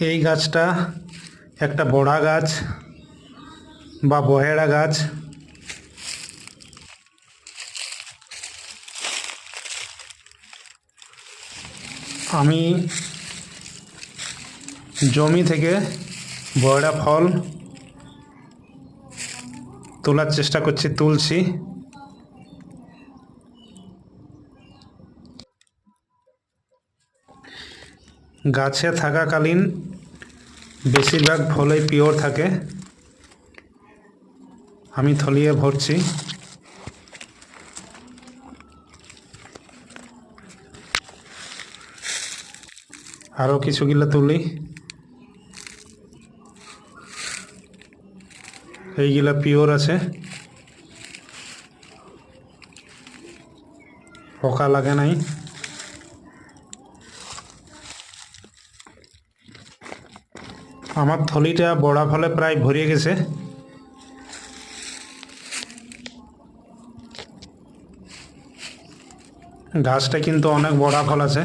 এই গাছটা একটা বড়া গাছ বা বহেড়া গাছ। আমি জমি থেকে বয়রা ফল তোলার চেষ্টা করছি, তুলছি। গাছে থাকাকালীন বেশিরভাগ ফলই পিওর থাকে। আমি থলিয়ে ভরছি। আরও কিছুগুলো তুলি। এইগুলা পিওর আছে। পোকা লাগে নাই। আমার থলিটা বড়া ফলে প্রায় ভরিয়ে গেছে। গাছটা কিন্তু অনেক বড়া ফল আছে।